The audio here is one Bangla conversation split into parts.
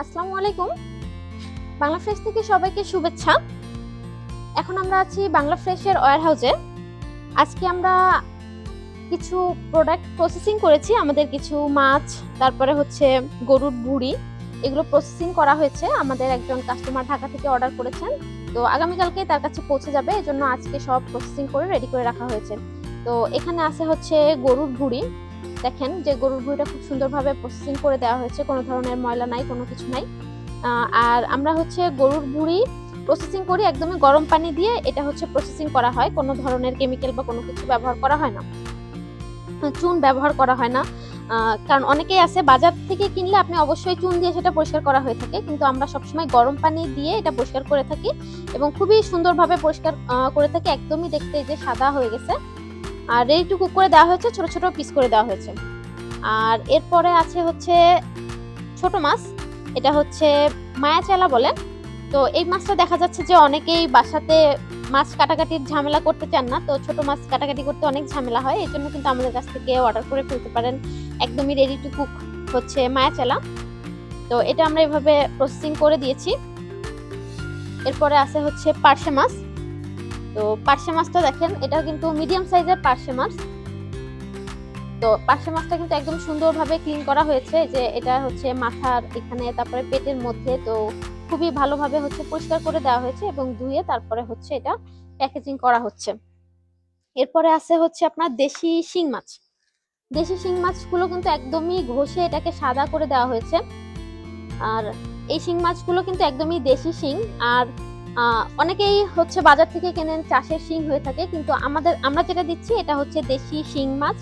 আসসালামু আলাইকুম। বাংলা ফ্রেশ থেকে সবাইকে শুভেচ্ছা। এখন আমরা আছি বাংলা ফ্রেশের ওয়্যার হাউসে আজকে আমরা কিছু প্রোডাক্ট প্রসেসিং করেছি, আমাদের কিছু মাছ, তারপরে হচ্ছে গরুর ভুড়ি এগুলো প্রসেসিং করা হয়েছে। আমাদের একজন কাস্টমার ঢাকা থেকে অর্ডার করেছেন। তো আগামীকালকে তার কাছে পৌঁছে যাবে, এজন্য আজকে সব প্রসেসিং করে রেডি করে রাখা হয়েছে। তো এখানে আছে হচ্ছে গরুর ভুড়ি দেখেন যে গরুর ভুঁড়িটা খুব সুন্দরভাবে প্রসেসিং করে দেওয়া হয়েছে, কোনো ধরনের ময়লা নাই, কোনো কিছু নাই। আর আমরা হচ্ছে গরুর ভুঁড়ি প্রসেসিং করি, একদমই গরম পানি দিয়ে এটা হচ্ছে প্রসেসিং করা হয়, কোনো ধরনের কেমিক্যাল বা কোনো কিছু ব্যবহার করা হয় না। চুন ব্যবহার করা হয় না। কারণ অনেকেই আছে, বাজার থেকে কিনলে আপনি অবশ্যই চুন দিয়ে সেটা পরিষ্কার করা হয়ে থাকে, কিন্তু আমরা সবসময় গরম পানি দিয়ে এটা পরিষ্কার করে থাকি এবং খুবই সুন্দরভাবে পরিষ্কার করে থাকি, একদমই দেখতে যে সাদা হয়ে গেছে। আর রেডি টু কুক করে দেওয়া হয়েছে, ছোট ছোট পিস করে দেওয়া হয়েছে। আর এরপরে আছে হচ্ছে ছোট মাছ, এটা হচ্ছে মায়াচালা বলে। তো এই মাছটা দেখা যাচ্ছে যে অনেকেই বাসাতে মাছ কাটাকাটির ঝামেলা করতে চান না, তো ছোট মাছ কাটাকাটি করতে অনেক ঝামেলা হয়, এই জন্য কিন্তু আমাদের কাছ থেকে অর্ডার করে ফেলতে পারেন। একদমই রেডি টু কুক হচ্ছে মায়াচালা। তো এটা আমরা এভাবে প্রসেসিং করে দিয়েছি। এরপরে আছে হচ্ছে পার্শে মাছ। তো পার্শে মাছটা দেখেন এটা কিন্তু মিডিয়াম সাইজের পার্শে মাছ। তো পার্শে মাছটা কিন্তু একদম সুন্দরভাবে ক্লিন করা হয়েছে, যে এটা হচ্ছে মাথার এখানে, তারপরে পেটের মধ্যে, তো খুবই ভালোভাবে হচ্ছে পরিষ্কার করে দেওয়া হয়েছে এবং ধুয়ে তারপরে হচ্ছে এটা প্যাকেজিং করা হচ্ছে। এরপরে আছে হচ্ছে আপনার দেশি শিং মাছ। দেশি শিং মাছগুলো কিন্তু একদমই ঘষে এটাকে সাদা করে দেওয়া হয়েছে। আর এই শিং মাছগুলো কিন্তু একদমই দেশি শিং, আর অনেকেই হচ্ছে বাজার থেকে কেনেন চাষের শিং হয়ে থাকে, কিন্তু আমাদের, আমরা যেটা দিচ্ছি এটা হচ্ছে দেশি শিং মাছ।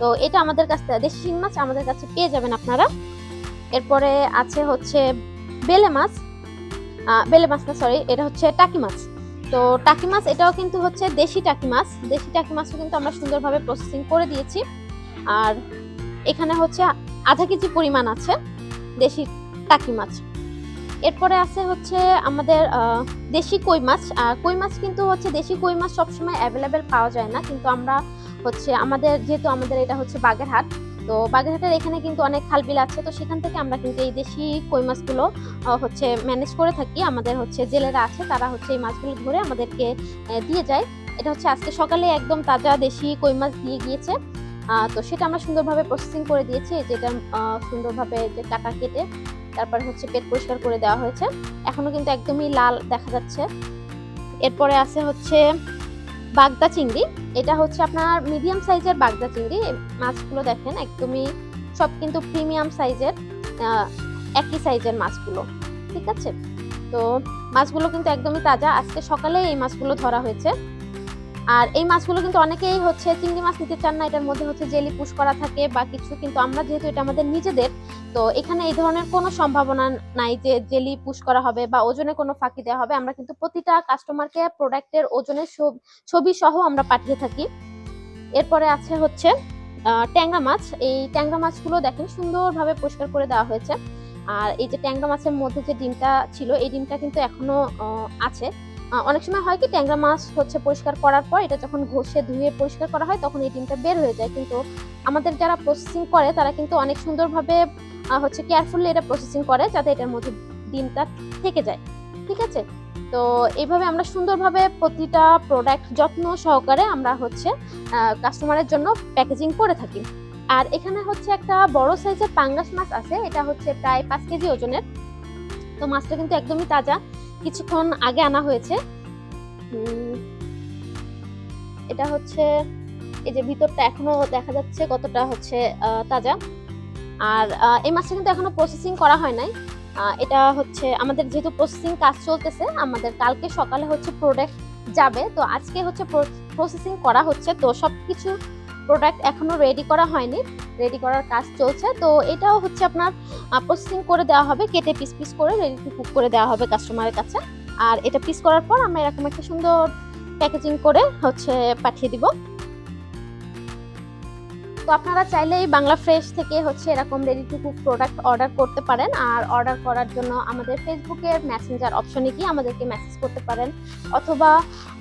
তো এটা আমাদের কাছ থেকে, দেশি শিং মাছ আমাদের কাছে পেয়ে যাবেন আপনারা। এরপরে আছে হচ্ছে বেলে মাছ। বেলে মাছ না সরি এটা হচ্ছে টাকি মাছ। তো টাকি মাছ, এটাও কিন্তু হচ্ছে দেশি টাকি মাছ। দেশি টাকি মাছও কিন্তু আমরা সুন্দরভাবে প্রসেসিং করে দিয়েছি। আর এখানে হচ্ছে আধা কেজি পরিমাণ আছে দেশি টাকি মাছ। এরপরে আছে হচ্ছে আমাদের দেশি কই মাছ। কই মাছ কিন্তু হচ্ছে দেশি কই মাছ সবসময় অ্যাভেলেবেল পাওয়া যায় না। কিন্তু আমরা হচ্ছে আমাদের, যেহেতু আমাদের এটা হচ্ছে বাগেরহাট, তো বাগেরহাটের এখানে কিন্তু অনেক খালবিল আছে। তো সেখান থেকে আমরা কিন্তু এই দেশি কই মাছগুলো হচ্ছে ম্যানেজ করে থাকি। আমাদের হচ্ছে জেলেরা আছে, তারা হচ্ছে এই মাছগুলো ধরে আমাদেরকে দিয়ে যায়। এটা হচ্ছে আজকে সকালে একদম তাজা দেশি কই মাছ দিয়ে গিয়েছে। তো সেটা আমরা সুন্দরভাবে প্রসেসিং করে দিয়েছি। যেটা সুন্দরভাবে যে কাটা কেটে তারপর হচ্ছে পেট পরিষ্কার করে দেওয়া হয়েছে। এখনও কিন্তু একদমই লাল দেখা যাচ্ছে। এরপরে আছে হচ্ছে বাগদা চিংড়ি। এটা হচ্ছে আপনার মিডিয়াম সাইজের বাগদা চিংড়ি। মাছগুলো দেখেন, একদমই সব কিন্তু প্রিমিয়াম সাইজের একই সাইজের মাছগুলো। ঠিক আছে? তো মাছগুলো কিন্তু একদমই তাজা। আজকে সকালে এই মাছগুলো ধরা হয়েছে। আর এই মাছগুলো কিন্তু অনেকেই হচ্ছে চিংড়ি মাছ নিতে চান না, এটার মধ্যে হচ্ছে জেলি পুশ করা থাকে বা কিছু, কিন্তু আমরা যেহেতু এটা আমাদের নিজেদের, তো এখানে এই ধরনের কোনো সম্ভাবনা নাই যে জেলি পুশ করা হবে বা ওজনে কোনো ফাঁকি দেওয়া হবে। আমরা কিন্তু প্রতিটা কাস্টমারকে প্রোডাক্টের ওজনের ছবি সহ আমরা পাঠিয়ে থাকি। এরপরে আছে হচ্ছে ট্যাংরা মাছ। এই ট্যাংরা মাছগুলো দেখেন সুন্দরভাবে পরিষ্কার করে দেওয়া হয়েছে। আর এই যে ট্যাংরা মাছের মধ্যে যে ডিমটা ছিল, এই ডিমটা কিন্তু এখনও আছে। অনেক সময় হয় কি, ট্যাংরা মাছ হচ্ছে পরিষ্কার করার পর এটা যখন ঘষে ধুয়ে পরিষ্কার করা হয়, তখন এই ডিমটা বের হয়ে যায়। কিন্তু আমাদের যারা প্রসেসিং করে, তারা কিন্তু অনেক সুন্দরভাবে হচ্ছে কেয়ারফুলি এটা প্রসেসিং করে যাতে এটার মধ্যে ডিমটা থেকে যায়। ঠিক আছে? তো এইভাবে আমরা সুন্দরভাবে প্রতিটা প্রোডাক্ট যত্ন সহকারে আমরা হচ্ছে কাস্টমারের জন্য প্যাকেজিং করে থাকি। আর এখানে হচ্ছে একটা বড় সাইজের পাঙ্গাস মাছ আছে, এটা হচ্ছে প্রায় পাঁচ কেজি ওজনের। তো মাছটা কিন্তু একদমই তাজা। কিছুক্ষণ আগে আনা হয়েছে। এটা হচ্ছে, এই যে ভিতরটা এখনও দেখা যাচ্ছে কতটা হচ্ছে তাজা। আর এই মাছটা কিন্তু এখনও প্রসেসিং করা হয় নাই। এটা হচ্ছে, আমাদের যেহেতু প্রসেসিং কাজ চলতেছে, আমাদের কালকে সকালে হচ্ছে প্রোডাক্ট যাবে। তো আজকে হচ্ছে প্রসেসিং করা হচ্ছে। তো সব কিছু প্রোডাক্ট এখনও রেডি করা হয়নি। রেডি করার কাজ চলছে। তো এটাও হচ্ছে আপনার প্রসেসিং করে দেওয়া হবে, কেটে পিস পিস করে রেডি টু কুক করে দেওয়া হবে কাস্টমারের কাছে। আর এটা পিস করার পর আমরা এরকম একটা সুন্দর প্যাকেজিং করে হচ্ছে পাঠিয়ে দিব। তো আপনারা চাইলেই বাংলা ফ্রেশ থেকে হচ্ছে এরকম ready to cook product order করতে পারেন। আর অর্ডার করার জন্য আমাদের ফেসবুকের মেসেঞ্জার অপশনে গিয়ে আমাদেরকে মেসেজ করতে পারেন। অথবা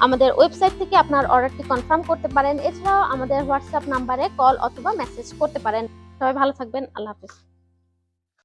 আমাদের ওয়েবসাইট থেকে আপনার অর্ডারটি কনফার্ম করতে পারেন। এছাড়াও আমাদের হোয়াটসঅ্যাপ নাম্বারে কল অথবা মেসেজ করতে পারেন। সবাই ভালো থাকবেন। আল্লাহ হাফেজ।